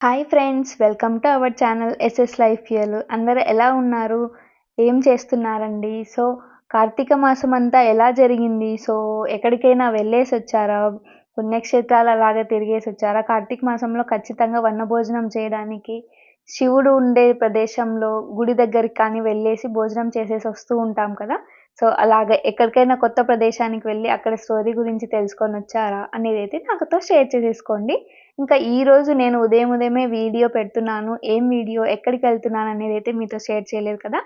Hi friends welcome to our channel SS life year అందరూ ఎలా ఉన్నారు? ఏం చేస్తున్నారండి? సో కార్తీక మాసం అంతా ఎలా జరిగింది? సో ఎక్కడికైనా వెళ్ళేసి వచ్చారా? పుణ్యక్షేత్రాలు అలాగే తిరిగేసి వచ్చారా? కార్తీక మాసంలో ఖచ్చితంగా వన్నభోజనం చేయడానికి శివుడు ఉండే ప్రదేశంలో గుడి దగ్గరికి కానీ వెళ్ళేసి భోజనం చేసేసి వస్తూ ఉంటాం కదా? సో అలాగే ఎక్కడికైనా కొత్త ప్రదేశానికి వెళ్ళి అక్కడ స్టోరీ గురించి తెలుసుకొని వచ్చారా? అనేది అయితే నాకుతో షేర్ చేసేసుకోండి. ఇంకా ఈరోజు నేను ఉదయం ఉదయమే వీడియో పెడుతున్నాను. ఏం వీడియో ఎక్కడికి వెళ్తున్నాను అనేది అయితే మీతో షేర్ చేయలేదు కదా.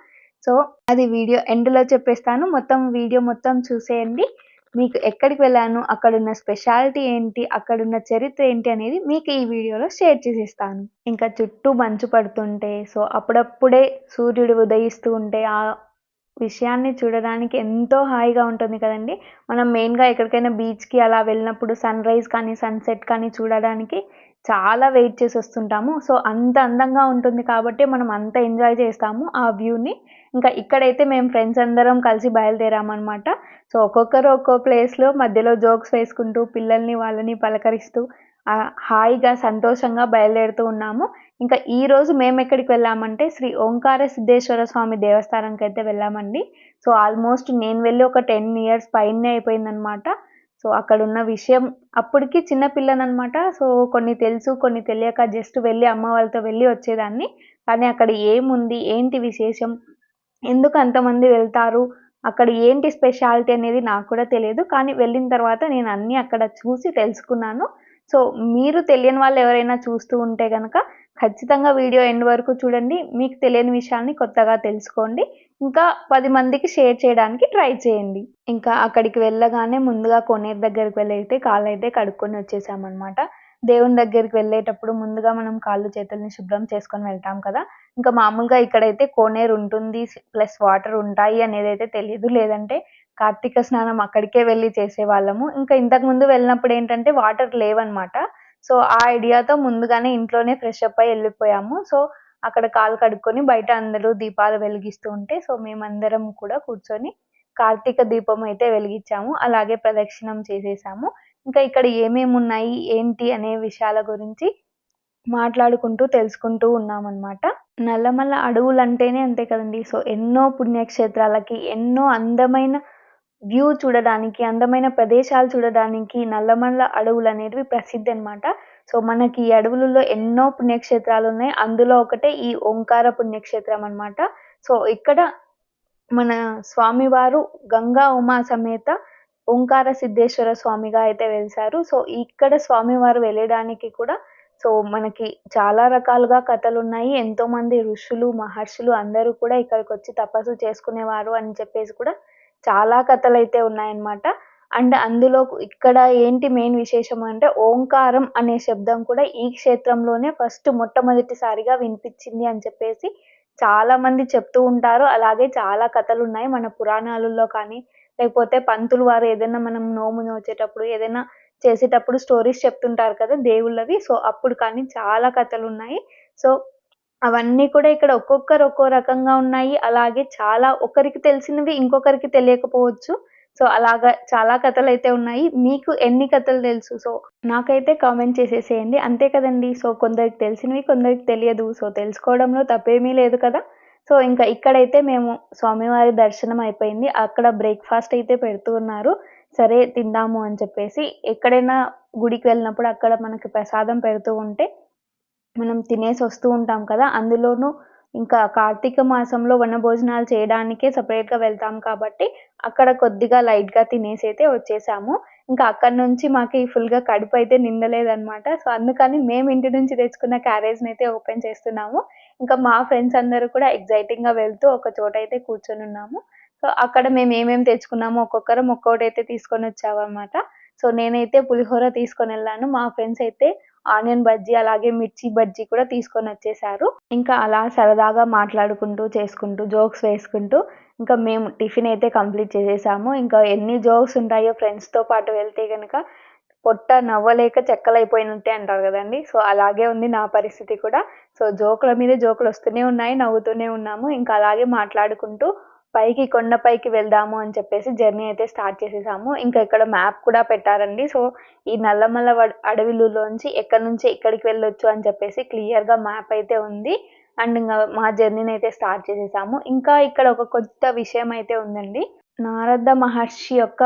సో అది వీడియో ఎండ్లో చెప్పేస్తాను. మొత్తం వీడియో మొత్తం చూసేయండి. మీకు ఎక్కడికి వెళ్ళాను అక్కడున్న స్పెషాలిటీ ఏంటి అక్కడున్న చరిత్ర ఏంటి అనేది మీకు ఈ వీడియోలో షేర్ చేసేస్తాను. ఇంకా చుట్టూ మంచు పడుతుంటే సో అప్పుడప్పుడే సూర్యుడు ఉదయిస్తూ ఉంటే ఆ విషయాన్ని చూడడానికి ఎంతో హాయిగా ఉంటుంది కదండి. మనం మెయిన్గా ఎక్కడికైనా బీచ్కి అలా వెళ్ళినప్పుడు సన్ రైజ్ కానీ సన్సెట్ కానీ చూడడానికి చాలా వెయిట్ చేసి వస్తుంటాము. సో అంత అందంగా ఉంటుంది కాబట్టి మనం అంత ఎంజాయ్ చేస్తాము ఆ వ్యూని. ఇంకా ఇక్కడైతే మేము ఫ్రెండ్స్ అందరం కలిసి బయలుదేరామన్నమాట. సో ఒక్కొక్కరు ఒక్కో ప్లేస్లో మధ్యలో జోక్స్ వేసుకుంటూ పిల్లల్ని వాళ్ళని పలకరిస్తూ హాయిగా సంతోషంగా బయలుదేరుతూ ఉన్నాము. ఇంకా ఈరోజు మేము ఎక్కడికి వెళ్ళామంటే శ్రీ ఓంకార సిద్ధేశ్వర స్వామి దేవస్థానంకి అయితే వెళ్ళామండి. సో ఆల్మోస్ట్ నేను వెళ్ళి ఒక టెన్ ఇయర్స్ పైనే అయిపోయిందనమాట సో అక్కడ ఉన్న విషయం అప్పటికి చిన్న పిల్లనమాట సో కొన్ని తెలుసు కొన్ని తెలియక జస్ట్ వెళ్ళి అమ్మ వాళ్ళతో వెళ్ళి వచ్చేదాన్ని. కానీ అక్కడ ఏముంది? ఏంటి విశేషం? ఎందుకు అంతమంది వెళ్తారు? అక్కడ ఏంటి స్పెషాలిటీ అనేది నాకు కూడా తెలియదు. కానీ వెళ్ళిన తర్వాత నేను అన్నీ అక్కడ చూసి తెలుసుకున్నాను. సో మీరు తెలియని వాళ్ళు ఎవరైనా చూస్తూ ఉంటే కనుక ఖచ్చితంగా వీడియో ఎండ్ వరకు చూడండి. మీకు తెలియని విషయాన్ని కొత్తగా తెలుసుకోండి. ఇంకా పది మందికి షేర్ చేయడానికి ట్రై చేయండి. ఇంకా అక్కడికి వెళ్ళగానే ముందుగా కొనేరు దగ్గరికి వెళ్ళైతే కాళ్ళు అయితే కడుక్కొని వచ్చేసామన్నమాట. దేవుని దగ్గరికి వెళ్ళేటప్పుడు ముందుగా మనం కాళ్ళు చేతుల్ని శుభ్రం చేసుకొని వెళ్తాం కదా. ఇంకా మామూలుగా ఇక్కడైతే కోనేరు ఉంటుంది ప్లస్ వాటర్ ఉంటాయి అనేది అయితే తెలియదు లేదంటే కార్తీక స్నానం అక్కడికే వెళ్ళి చేసేవాళ్ళము. ఇంకా ఇంతకు ముందు వెళ్ళినప్పుడు ఏంటంటే వాటర్ లేవన్నమాట. సో ఆ ఐడియాతో ముందుగానే ఇంట్లోనే ఫ్రెష్ అప్ అయి వెళ్ళిపోయాము. సో అక్కడ కాలు కడుక్కొని బయట అందరూ దీపాలు వెలిగిస్తూ ఉంటే సో మేమందరం కూడా కూర్చొని కార్తీక దీపం అయితే వెలిగించాము. అలాగే ప్రదక్షిణం చేసేసాము. ఇంకా ఇక్కడ ఏమేమి ఉన్నాయి ఏంటి అనే విషయాల గురించి మాట్లాడుకుంటూ తెలుసుకుంటూ ఉన్నామన్నమాట. నల్లమల్ల అడవులు అంటేనే అంతే కదండి. సో ఎన్నో పుణ్యక్షేత్రాలకి ఎన్నో అందమైన వ్యూ చూడడానికి అందమైన ప్రదేశాలు చూడడానికి నల్లమల్ల అడవులు అనేవి ప్రసిద్ధి అనమాట సో మనకి ఈ అడవులలో ఎన్నో పుణ్యక్షేత్రాలు ఉన్నాయి. అందులో ఒకటే ఈ ఓంకార పుణ్యక్షేత్రం అనమాట సో ఇక్కడ మన స్వామివారు గంగా ఉమా సమేత ఓంకార సిద్ధేశ్వర స్వామిగా అయితే వెలిసారు సో ఇక్కడ స్వామివారు వెళ్ళడానికి కూడా సో మనకి చాలా రకాలుగా కథలు ఉన్నాయి. ఎంతో మంది ఋషులు మహర్షులు అందరూ కూడా ఇక్కడికి వచ్చి తపస్సు చేసుకునేవారు అని చెప్పేసి కూడా చాలా కథలు అయితే ఉన్నాయన్నమాట. అండ్ అందులో ఇక్కడ ఏంటి మెయిన్ విశేషం అంటే ఓంకారం అనే శబ్దం కూడా ఈ క్షేత్రంలోనే ఫస్ట్ మొట్టమొదటిసారిగా వినిపించింది అని చెప్పేసి చాలా మంది చెప్తూ ఉంటారు. అలాగే చాలా కథలు ఉన్నాయి మన పురాణాలలో కానీ లేకపోతే పంతులు వారు ఏదైనా మనం నోము నోచేటప్పుడు ఏదైనా చేసేటప్పుడు స్టోరీస్ చెప్తుంటారు కదా దేవుళ్ళవి. సో అప్పుడు కానీ చాలా కథలు ఉన్నాయి సో అవన్నీ కూడా ఇక్కడ ఒక్కొక్కరు ఒక్కో రకంగా ఉన్నాయి. అలాగే చాలా ఒకరికి తెలిసినవి ఇంకొకరికి తెలియకపోవచ్చు. సో అలాగా చాలా కథలు అయితే ఉన్నాయి. మీకు ఎన్ని కథలు తెలుసు? సో నాకైతే కామెంట్ చేసేసేయండి. అంతే కదండి. సో కొందరికి తెలిసినవి కొందరికి తెలియదు. సో తెలుసుకోవడంలో తప్పేమీ లేదు కదా. సో ఇంకా ఇక్కడైతే మేము స్వామివారి దర్శనం అయిపోయింది. అక్కడ బ్రేక్ఫాస్ట్ అయితే పెడుతూ ఉన్నారు. సరే తిందాము అని చెప్పేసి ఎక్కడైనా గుడికి వెళ్ళినప్పుడు అక్కడ మనకి ప్రసాదం పెడుతూ ఉంటే మనం తినేసి వస్తూ ఉంటాం కదా అందులోనూ ఇంకా కార్తీక మాసంలో వనభోజనాలు చేయడానికే సపరేట్గా వెళ్తాం కాబట్టి అక్కడ కొద్దిగా లైట్గా తినేసి అయితే వచ్చేసాము. ఇంకా అక్కడ నుంచి మాకు ఫుల్గా కడుపు అయితే నిండలేదనమాట సో అందుకని మేము ఇంటి నుంచి తెచ్చుకున్న క్యారేజ్ని అయితే ఓపెన్ చేస్తున్నాము. ఇంకా మా ఫ్రెండ్స్ అందరూ కూడా ఎగ్జైటింగ్గా వెళ్తూ ఒక చోట అయితే కూర్చొని ఉన్నాము. సో అక్కడ మేము ఏమేమి తెచ్చుకున్నామో ఒక్కొక్కరం ఒక్కొక్కటి అయితే తీసుకొని వచ్చామన్నమాట. సో నేనైతే పులిహోర తీసుకొని వెళ్ళాను. మా ఫ్రెండ్స్ అయితే ఆనియన్ బజ్జీ అలాగే మిర్చి బజ్జీ కూడా తీసుకొని వచ్చేసారు. ఇంకా అలా సరదాగా మాట్లాడుకుంటూ చేసుకుంటూ జోక్స్ వేసుకుంటూ ఇంకా మేము టిఫిన్ అయితే కంప్లీట్ చేసేసాము. ఇంకా ఎన్ని జోక్స్ ఉంటాయో ఫ్రెండ్స్తో పాటు వెళ్తే కనుక పొట్ట నవ్వలేక చెక్కలైపోయినట్టే అంటారు కదండి. సో అలాగే ఉంది నా పరిస్థితి కూడా. సో జోకుల మీద జోకులు వస్తూనే ఉన్నాయి నవ్వుతూనే ఉన్నాము. ఇంకా అలాగే మాట్లాడుకుంటూ పైకి కొండపైకి వెళ్దాము అని చెప్పేసి జర్నీ అయితే స్టార్ట్ చేసేసాము. ఇంకా ఇక్కడ మ్యాప్ కూడా పెట్టారండి. సో ఈ నల్లమల్ల అడవిలోంచి ఎక్కడి నుంచి ఎక్కడికి వెళ్ళొచ్చు అని చెప్పేసి క్లియర్గా మ్యాప్ అయితే ఉంది. అండ్ ఇంకా మా జర్నీని అయితే స్టార్ట్ చేసేసాము. ఇంకా ఇక్కడ ఒక కొత్త విషయం అయితే ఉందండి. నారద మహర్షి యొక్క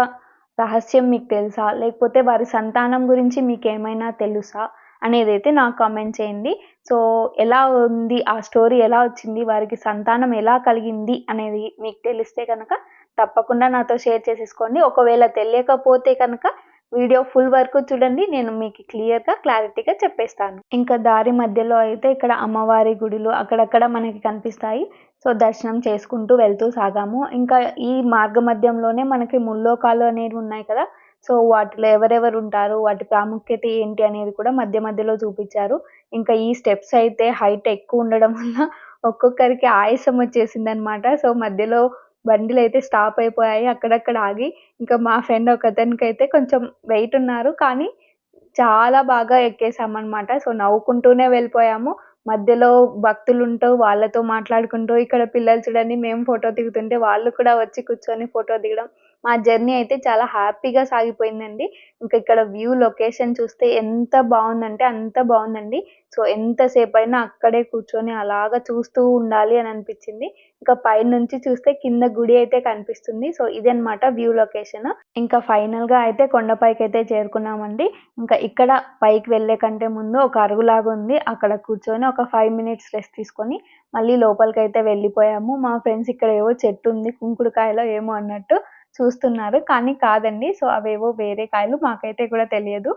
రహస్యం మీకు తెలుసా? లేకపోతే వారి సంతానం గురించి మీకు ఏమైనా తెలుసా? అనేది అయితే నాకు కామెంట్ చేయండి. సో ఎలా ఉంది? ఆ స్టోరీ ఎలా వచ్చింది? వారికి సంతానం ఎలా కలిగింది? అనేది మీకు తెలిస్తే కనుక తప్పకుండా నాతో షేర్ చేసేసుకోండి. ఒకవేళ తెలియకపోతే కనుక వీడియో ఫుల్ వరకు చూడండి. నేను మీకు క్లియర్గా క్లారిటీగా చెప్పేస్తాను. ఇంకా దారి మధ్యలో అయితే ఇక్కడ అమ్మవారి గుడిలు అక్కడక్కడ మనకి కనిపిస్తాయి. సో దర్శనం చేసుకుంటూ వెళ్తూ సాగాము. ఇంకా ఈ మార్గ మధ్యంలోనే మనకి ముల్లోకాలు అనేవి ఉన్నాయి కదా. సో వాటిలో ఎవరెవరు ఉంటారు? వాటి ప్రాముఖ్యత ఏంటి అనేది కూడా మధ్య మధ్యలో చూపించారు. ఇంకా ఈ స్టెప్స్ అయితే హైట్ ఎక్కువ ఉండడం వల్ల ఒక్కొక్కరికి ఆయాసం వచ్చేసింది అనమాట సో మధ్యలో బండిలు అయితే స్టాప్ అయిపోయాయి అక్కడక్కడ ఆగి ఇంకా మా ఫ్రెండ్ ఒక అతనికి అయితే కొంచెం వెయిట్ ఉన్నారు. కానీ చాలా బాగా ఎక్కేసామన్నమాట. సో నవ్వుకుంటూనే వెళ్ళిపోయాము. మధ్యలో భక్తులు ఉంటూ వాళ్ళతో మాట్లాడుకుంటూ ఇక్కడ పిల్లలు చూడండి మేము ఫోటో దిగుతుంటే వాళ్ళు కూడా వచ్చి కూర్చొని ఫోటో దిగడం మా జర్నీ అయితే చాలా హ్యాపీగా సాగిపోయిందండి. ఇంకా ఇక్కడ వ్యూ లొకేషన్ చూస్తే ఎంత బాగుందంటే అంత బాగుందండి. సో ఎంతసేపు అయినా అక్కడే కూర్చొని అలాగా చూస్తూ ఉండాలి అని అనిపించింది. ఇంకా పైనుంచి చూస్తే కింద గుడి అయితే కనిపిస్తుంది. సో ఇదన్నమాట వ్యూ లొకేషన్. ఇంకా ఫైనల్గా అయితే కొండపైకి అయితే చేరుకున్నామండి. ఇంకా ఇక్కడ పైకి వెళ్ళే కంటే ముందు ఒక అరుగులాగా ఉంది. అక్కడ కూర్చొని ఒక ఫైవ్ మినిట్స్ రెస్ట్ తీసుకొని మళ్ళీ లోపలికి అయితే వెళ్ళిపోయాము. మా ఫ్రెండ్స్ ఇక్కడ ఏవో చెట్టు ఉంది కుంకుడుకాయలో ఏమో అన్నట్టు. చూస్తున్నారు. కానీ కాదండి. సో అవేవో వేరే కాయలు మాకైతే కూడా తెలియదు.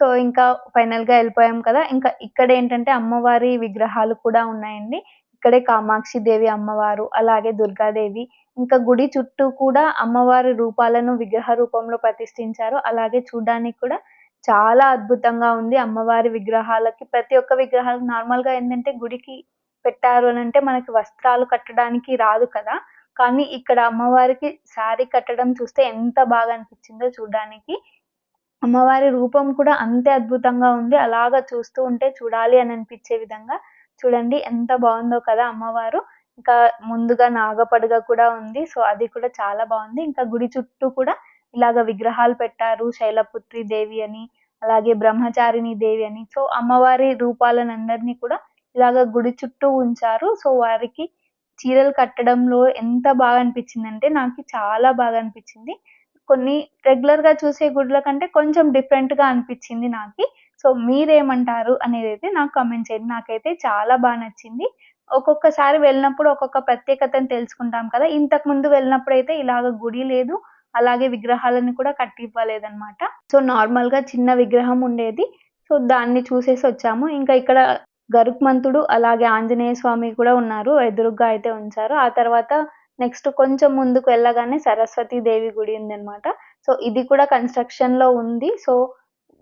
సో ఇంకా ఫైనల్గా వెళ్ళిపోయాం కదా. ఇంకా ఇక్కడ ఏంటంటే అమ్మవారి విగ్రహాలు కూడా ఉన్నాయండి. ఇక్కడే కామాక్షి దేవి అమ్మవారు అలాగే దుర్గాదేవి ఇంకా గుడి చుట్టూ కూడా అమ్మవారి రూపాలను విగ్రహ రూపంలో ప్రతిష్ఠించారు. అలాగే చూడడానికి కూడా చాలా అద్భుతంగా ఉంది అమ్మవారి విగ్రహాలకి. ప్రతి ఒక్క విగ్రహాలకు నార్మల్గా ఏంటంటే గుడికి పెట్టారు అని అంటే మనకి వస్త్రాలు కట్టడానికి రాదు కదా. కానీ ఇక్కడ అమ్మవారికి శారీ కట్టడం చూస్తే ఎంత బాగా అనిపించిందో చూడడానికి. అమ్మవారి రూపం కూడా అంతే అద్భుతంగా ఉంది. అలాగా చూస్తూ ఉంటే చూడాలి అని అనిపించే విధంగా చూడండి ఎంత బాగుందో కదా అమ్మవారు. ఇంకా ముందుగా నాగపడగ కూడా ఉంది సో అది కూడా చాలా బాగుంది. ఇంకా గుడి చుట్టూ కూడా ఇలాగ విగ్రహాలు పెట్టారు శైలపుత్రి దేవి అని అలాగే బ్రహ్మచారిణి దేవి అని. సో అమ్మవారి రూపాలను అందరినీ కూడా ఇలాగ గుడి చుట్టూ ఉంచారు. సో వారికి చీరలు కట్టడంలో ఎంత బాగా అనిపించిందంటే నాకు చాలా బాగా అనిపించింది. కొన్ని రెగ్యులర్గా చూసే గుడ్ల కంటే కొంచెం డిఫరెంట్గా అనిపించింది నాకు. సో మీరేమంటారు అనేది అయితే నాకు కామెంట్ చేయండి. నాకైతే చాలా బాగా నచ్చింది. ఒక్కొక్కసారి వెళ్ళినప్పుడు ఒక్కొక్క ప్రత్యేకతను తెలుసుకుంటాం కదా. ఇంతకు ముందు వెళ్ళినప్పుడు అయితే ఇలాగ గుడి లేదు. అలాగే విగ్రహాలను కూడా కట్టి ఇవ్వలేదన్నమాట సో నార్మల్గా చిన్న విగ్రహం ఉండేది. సో దాన్ని చూసేసి వచ్చాము. ఇంకా ఇక్కడ గరుత్మంతుడు అలాగే ఆంజనేయ స్వామి కూడా ఉన్నారు ఎదురుగ్గా అయితే ఉంచారు. ఆ తర్వాత నెక్స్ట్ కొంచెం ముందుకు వెళ్ళగానే సరస్వతి దేవి గుడి ఉందన్నమాట. సో ఇది కూడా కన్స్ట్రక్షన్లో ఉంది. సో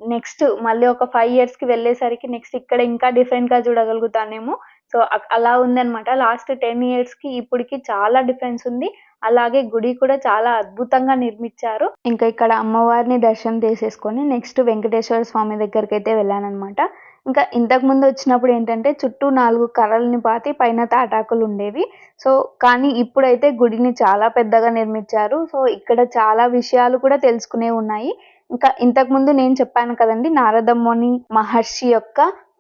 నెక్స్ట్ మళ్ళీ ఒక ఫైవ్ ఇయర్స్కి వెళ్ళేసరికి నెక్స్ట్ ఇక్కడ ఇంకా డిఫరెంట్గా చూడగలుగుతానేమో. సో అలా ఉందన్నమాట. లాస్ట్ టెన్ ఇయర్స్కి ఇప్పటికి చాలా డిఫరెన్స్ ఉంది. అలాగే గుడి కూడా చాలా అద్భుతంగా నిర్మించారు. ఇంకా ఇక్కడ అమ్మవారిని దర్శనం చేసేసుకొని నెక్స్ట్ వెంకటేశ్వర స్వామి దగ్గరికి అయితే వెళ్ళానన్నమాట. ఇంకా ఇంతకు ముందు వచ్చినప్పుడు ఏంటంటే చుట్టూ నాలుగు కర్రల్ని పాతి పైన తాటాకులు ఉండేవి. సో కానీ ఇప్పుడైతే గుడిని చాలా పెద్దగా నిర్మించారు. సో ఇక్కడ చాలా విషయాలు కూడా తెలుసుకునే ఉన్నాయి. ఇంకా ఇంతకుముందు నేను చెప్పాను కదండి నారదముని మహర్షి యొక్క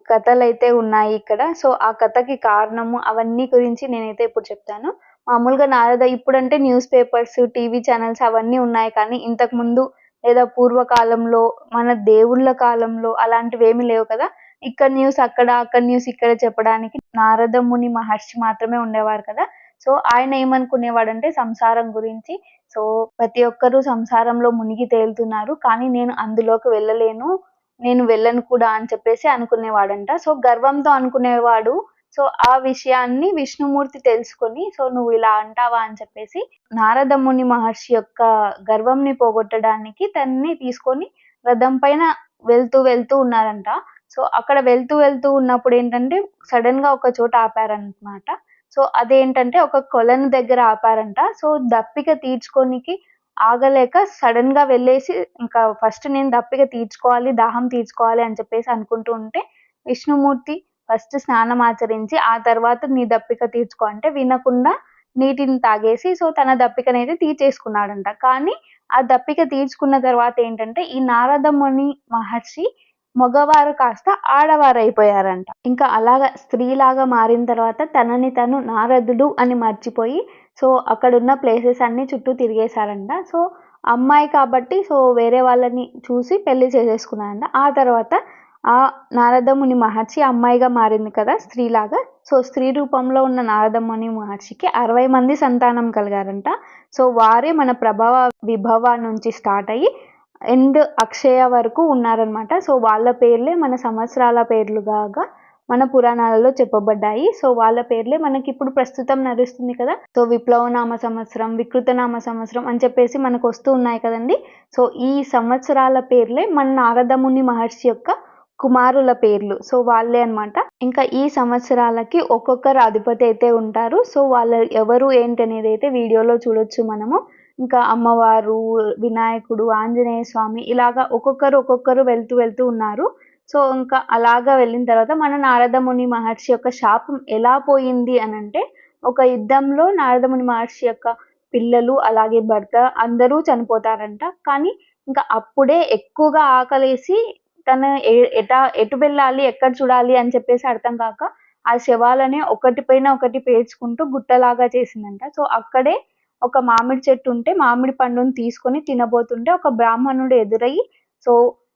కథలు అయితే ఉన్నాయి ఇక్కడ. సో ఆ కథకి కారణము అవన్నీ గురించి నేనైతే ఇప్పుడు చెప్తాను. మామూలుగా నారద ఇప్పుడంటే న్యూస్ పేపర్స్ టీవీ ఛానల్స్ అవన్నీ ఉన్నాయి. కానీ ఇంతకుముందు లేదా పూర్వకాలంలో మన దేవుళ్ళ కాలంలో అలాంటివి ఏమీ లేవు కదా. ఇక్కడ న్యూస్ అక్కడ అక్కడ న్యూస్ ఇక్కడ చెప్పడానికి నారద ముని మహర్షి మాత్రమే ఉండేవారు కదా. సో ఆయన ఏమనుకునేవాడంటే సంసారం గురించి. సో ప్రతి ఒక్కరూ సంసారంలో మునిగి తేలుతున్నారు. కానీ నేను అందులోకి వెళ్ళలేను. నేను వెళ్ళను కూడా అని చెప్పేసి అనుకునేవాడంట. సో గర్వంతో అనుకునేవాడు. సో ఆ విషయాన్ని విష్ణుమూర్తి తెలుసుకొని సో నువ్వు ఇలా అంటావా? అని చెప్పేసి నారదముని మహర్షి యొక్క గర్వంని పోగొట్టడానికి తన్ని తీసుకొని రథం పైన వెళ్తూ వెళ్తూ ఉన్నారంట. సో అక్కడ వెళ్తూ వెళ్తూ ఉన్నప్పుడు ఏంటంటే సడన్గా ఒక చోట ఆపారనమాట సో అదేంటంటే ఒక కొలను దగ్గర ఆపారంట. సో దప్పిక తీర్చుకోనికి ఆగలేక సడన్గా వెళ్ళేసి ఇంకా ఫస్ట్ నేను దప్పిక తీర్చుకోవాలి దాహం తీర్చుకోవాలి అని చెప్పేసి అనుకుంటూ ఉంటే విష్ణుమూర్తి ఫస్ట్ స్నానం ఆచరించి ఆ తర్వాత నీ దప్పిక తీర్చుకో అంటే వినకుండా నీటిని తాగేసి సో తన దప్పికనైతే తీర్చేసుకున్నాడంట. కానీ ఆ దప్పిక తీర్చుకున్న తర్వాత ఏంటంటే ఈ నారదముని మహర్షి మగవారు కాస్త ఆడవారు అయిపోయారంట ఇంకా అలాగా స్త్రీలాగా మారిన తర్వాత తనని తను నారదుడు అని మర్చిపోయి సో అక్కడున్న ప్లేసెస్ అన్ని చుట్టూ తిరిగేశారంట. సో అమ్మాయి కాబట్టి సో వేరే వాళ్ళని చూసి పెళ్ళి చేసేసుకున్నారంట. ఆ తర్వాత ఆ నారదముని మహర్షి అమ్మాయిగా మారింది కదా స్త్రీలాగా. సో స్త్రీ రూపంలో ఉన్న నారదముని మహర్షికి అరవై మంది సంతానం కలిగారంట. సో వారే మన ప్రభావ విభవ నుంచి స్టార్ట్ అయ్యి ఎండ్ అక్షయ వరకు ఉన్నారనమాట సో వాళ్ళ పేర్లే మన సంవత్సరాల పేర్లుగా మన పురాణాలలో చెప్పబడ్డాయి. సో వాళ్ళ పేర్లే మనకి ఇప్పుడు ప్రస్తుతం నడుస్తుంది కదా. సో విప్లవనామ సంవత్సరం వికృతనామ సంవత్సరం అని చెప్పేసి మనకు వస్తూ ఉన్నాయి కదండి. సో ఈ సంవత్సరాల పేర్లే మన నారదముని మహర్షి యొక్క కుమారుల పేర్లు. సో వాళ్ళే అనమాట ఇంకా ఈ సంవత్సరాలకి ఒక్కొక్కరు అధిపతి అయితే ఉంటారు. సో వాళ్ళ ఎవరు ఏంటి అనేది అయితే వీడియోలో చూడొచ్చు మనము. ఇంకా అమ్మవారు వినాయకుడు ఆంజనేయ స్వామి ఇలాగా ఒక్కొక్కరు ఒక్కొక్కరు వెళ్తూ వెళ్తూ ఉన్నారు. సో ఇంకా అలాగా వెళ్ళిన తర్వాత మన నారదముని మహర్షి యొక్క శాపం ఎలా పోయింది అని అంటే ఒక యుద్ధంలో నారదముని మహర్షి యొక్క పిల్లలు అలాగే భర్త అందరూ చనిపోతారంట. కానీ ఇంకా అప్పుడే ఎక్కువగా ఆకలేసి తను ఎటా ఎటు వెళ్ళాలి ఎక్కడ చూడాలి అని చెప్పేసి అర్థం కాక ఆ శవాలనే ఒకటి పైన ఒకటి పేర్చుకుంటూ గుట్టలాగా చేసిందంట. సో అక్కడే ఒక మామిడి చెట్టు ఉంటే మామిడి పండుని తీసుకొని తినబోతుంటే ఒక బ్రాహ్మణుడు ఎదురయ్యి సో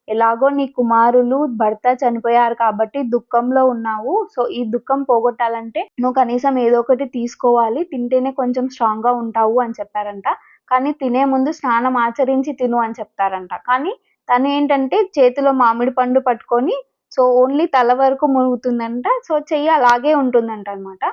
ఎలాగో నీ కుమారులు భర్త చనిపోయారు కాబట్టి దుఃఖంలో ఉన్నావు. సో ఈ దుఃఖం పోగొట్టాలంటే నువ్వు కనీసం ఏదో ఒకటి తీసుకోవాలి. తింటేనే కొంచెం స్ట్రాంగ్గా ఉంటావు అని చెప్పారంట. కానీ తినే ముందు స్నానం ఆచరించి తిను అని చెప్తారంట. కానీ తను ఏంటంటే చేతిలో మామిడి పండు పట్టుకొని సో ఓన్లీ తల వరకు మునుగుతుందంట సో చెయ్యి అలాగే ఉంటుందంట అనమాట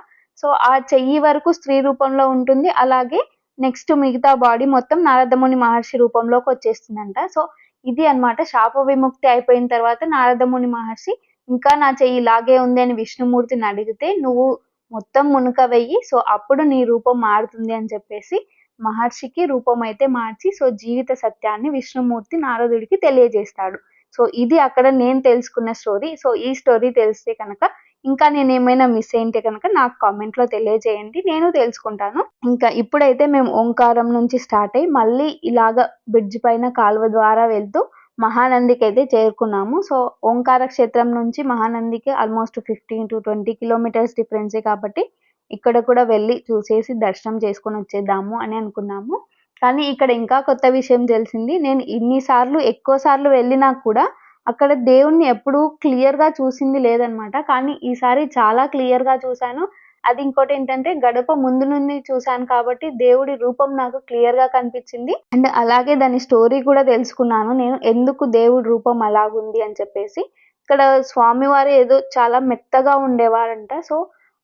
సో ఆ చెయ్యి వరకు స్త్రీ రూపంలో ఉంటుంది. అలాగే నెక్స్ట్ మిగతా బాడీ మొత్తం నారదముని మహర్షి రూపంలోకి వచ్చేస్తుందంట. సో ఇది అనమాట శాప విముక్తి అయిపోయిన తర్వాత నారదముని మహర్షి ఇంకా నా చెయ్యి ఇలాగే ఉంది అని విష్ణుమూర్తిని అడిగితే నువ్వు మొత్తం మునుక వెయ్యి సో అప్పుడు నీ రూపం మారుతుంది అని చెప్పేసి మహర్షికి రూపం అయితే మార్చి సో జీవిత సత్యాన్ని విష్ణుమూర్తి నారదుడికి తెలియజేస్తాడు. సో ఇది అక్కడ నేను తెలుసుకున్న స్టోరీ. సో ఈ స్టోరీ తెలిస్తే కనుక ఇంకా నేను ఏమైనా మిస్ అయింటే కనుక నాకు కామెంట్లో తెలియజేయండి. నేను తెలుసుకుంటాను. ఇంకా ఇప్పుడైతే మేము ఓంకారం నుంచి స్టార్ట్ అయ్యి మళ్ళీ ఇలాగ బ్రిడ్జ్ పైన కాలువ ద్వారా వెళ్తూ మహానందికి అయితే చేరుకున్నాము. సో ఓంకార క్షేత్రం నుంచి మహానందికి almost fifteen to twenty kilometres డిఫరెన్సే కాబట్టి ఇక్కడ కూడా వెళ్ళి చూసేసి దర్శనం చేసుకొని వచ్చేద్దాము అని అనుకున్నాము. కానీ ఇక్కడ ఇంకా కొత్త విషయం తెలిసింది. నేను ఇన్నిసార్లు ఎక్కువ సార్లు వెళ్ళినా కూడా అక్కడ దేవుణ్ణి ఎప్పుడూ క్లియర్గా చూసింది లేదనమాట. కానీ ఈసారి చాలా క్లియర్గా చూశాను. అది ఇంకోటి ఏంటంటే గడప ముందు నుండి చూశాను కాబట్టి దేవుడి రూపం నాకు క్లియర్గా కనిపించింది. అండ్ అలాగే దాని స్టోరీ కూడా తెలుసుకున్నాను. నేను ఎందుకు దేవుడి రూపం అలాగుంది అని చెప్పేసి. ఇక్కడ స్వామివారు ఏదో చాలా మెత్తగా ఉండేవారంట. సో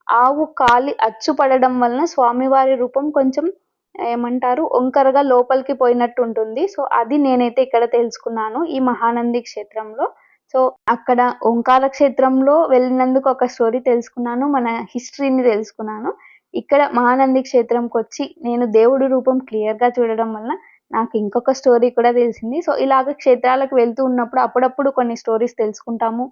ఆవు కాలి అచ్చు పడడం వలన స్వామివారి రూపం కొంచెం ఏమంటారు వంకరగా లోపలికి పోయినట్టు ఉంటుంది సో అది నేనైతే ఇక్కడ తెలుసుకున్నాను ఈ మహానంది క్షేత్రంలో. సో అక్కడ ఓంకార క్షేత్రంలో వెళ్ళినందుకు ఒక స్టోరీ తెలుసుకున్నాను మన హిస్టరీని తెలుసుకున్నాను. ఇక్కడ మహానంది క్షేత్రంకి వచ్చి నేను దేవుడి రూపం క్లియర్గా చూడడం వలన నాకు ఇంకొక స్టోరీ కూడా తెలిసింది. సో ఇలాగ క్షేత్రాలకు వెళ్తూ ఉన్నప్పుడు అప్పుడప్పుడు కొన్ని స్టోరీస్ తెలుసుకుంటాము.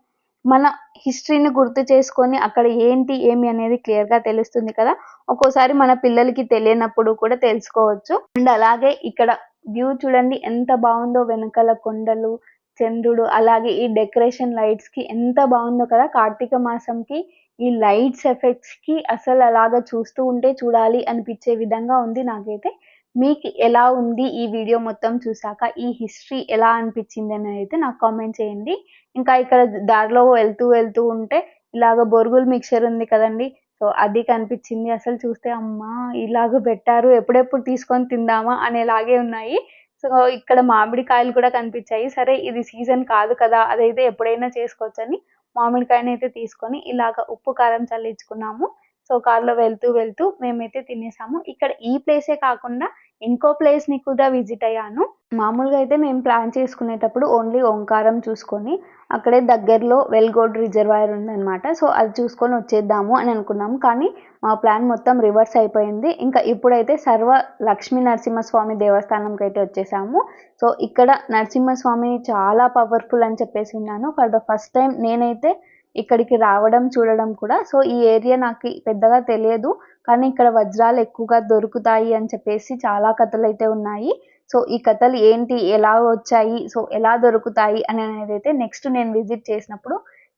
మన హిస్టరీని గుర్తు చేసుకొని అక్కడ ఏంటి ఏమి అనేది క్లియర్గా తెలుస్తుంది కదా? ఒక్కోసారి మన పిల్లలకి తెలియనప్పుడు కూడా తెలుసుకోవచ్చు. అండ్ అలాగే ఇక్కడ వ్యూ చూడండి ఎంత బాగుందో వెనకాల కొండలు చంద్రుడు అలాగే ఈ డెకరేషన్ లైట్స్కి ఎంత బాగుందో కదా? కార్తీక మాసంకి ఈ లైట్స్ ఎఫెక్ట్స్కి అసలు అలాగా చూస్తూ ఉంటే చూడాలి అనిపించే విధంగా ఉంది నాకైతే. మీకు ఎలా ఉంది ఈ వీడియో మొత్తం చూసాక ఈ హిస్టరీ ఎలా అనిపించింది అని అయితే నాకు కామెంట్ చేయండి. ఇంకా ఇక్కడ దారిలో వెళ్తూ వెళ్తూ ఉంటే ఇలాగ బొరుగులు మిక్చర్ ఉంది కదండి. సో అది కనిపించింది. అసలు చూస్తే అమ్మా ఇలాగ పెట్టారు. ఎప్పుడెప్పుడు తీసుకొని తిందామా అనేలాగే ఉన్నాయి. సో ఇక్కడ మామిడికాయలు కూడా కనిపించాయి. సరే ఇది సీజన్ కాదు కదా అదైతే ఎప్పుడైనా చేసుకోవచ్చని మామిడికాయని అయితే తీసుకొని ఇలాగ ఉప్పు కారం చల్లించుకున్నాము. సో కార్లో వెళ్తూ వెళ్తూ మేమైతే తినేసాము. ఇక్కడ ఈ ప్లేసే కాకుండా ఇంకో ప్లేస్ని కూడా విజిట్ అయ్యాను. మామూలుగా అయితే మేము ప్లాన్ చేసుకునేటప్పుడు ఓన్లీ ఓంకారం చూసుకొని అక్కడే దగ్గరలో వెల్గోడ్ రిజర్వాయర్ ఉందన్నమాట. సో అది చూసుకొని వచ్చేద్దాము అని అనుకున్నాము. కానీ మా ప్లాన్ మొత్తం రివర్స్ అయిపోయింది. ఇంకా ఇప్పుడైతే సర్వ లక్ష్మీ నరసింహస్వామి దేవస్థానంకి అయితే వచ్చేసాము. సో ఇక్కడ నరసింహస్వామి చాలా పవర్ఫుల్ అని చెప్పేసి విన్నాను. ఫర్ ద ఫస్ట్ టైం నేనైతే ఇక్కడికి రావడం చూడడం కూడా. సో ఈ ఏరియా నాకు పెద్దగా తెలియదు. కానీ ఇక్కడ వజ్రాలు ఎక్కువగా దొరుకుతాయి అని చెప్పేసి చాలా కథలు అయితే ఉన్నాయి. సో ఈ కథలు ఏంటి ఎలా వచ్చాయి సో ఎలా దొరుకుతాయి అని అనేది అయితే నెక్స్ట్ నేను విజిట్ చేసినప్పుడు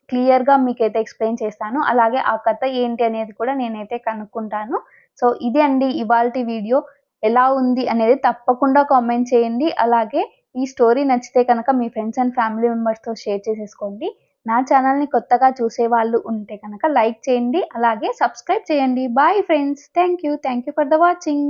క్లియర్గా మీకైతే ఎక్స్ప్లెయిన్ చేస్తాను. అలాగే ఆ కథ ఏంటి అనేది కూడా నేనైతే కనుక్కుంటాను. సో ఇది అండి ఇవాళ వీడియో. ఎలా ఉంది అనేది తప్పకుండా కామెంట్ చేయండి. అలాగే ఈ స్టోరీ నచ్చితే కనుక మీ ఫ్రెండ్స్ అండ్ ఫ్యామిలీ మెంబర్స్తో షేర్ చేసేసుకోండి. నా ఛానల్ని కొత్తగా చూసే వాళ్ళు ఉంటే కనుక లైక్ చేయండి అలాగే సబ్స్క్రైబ్ చేయండి. Bye friends thank you thank you for the watching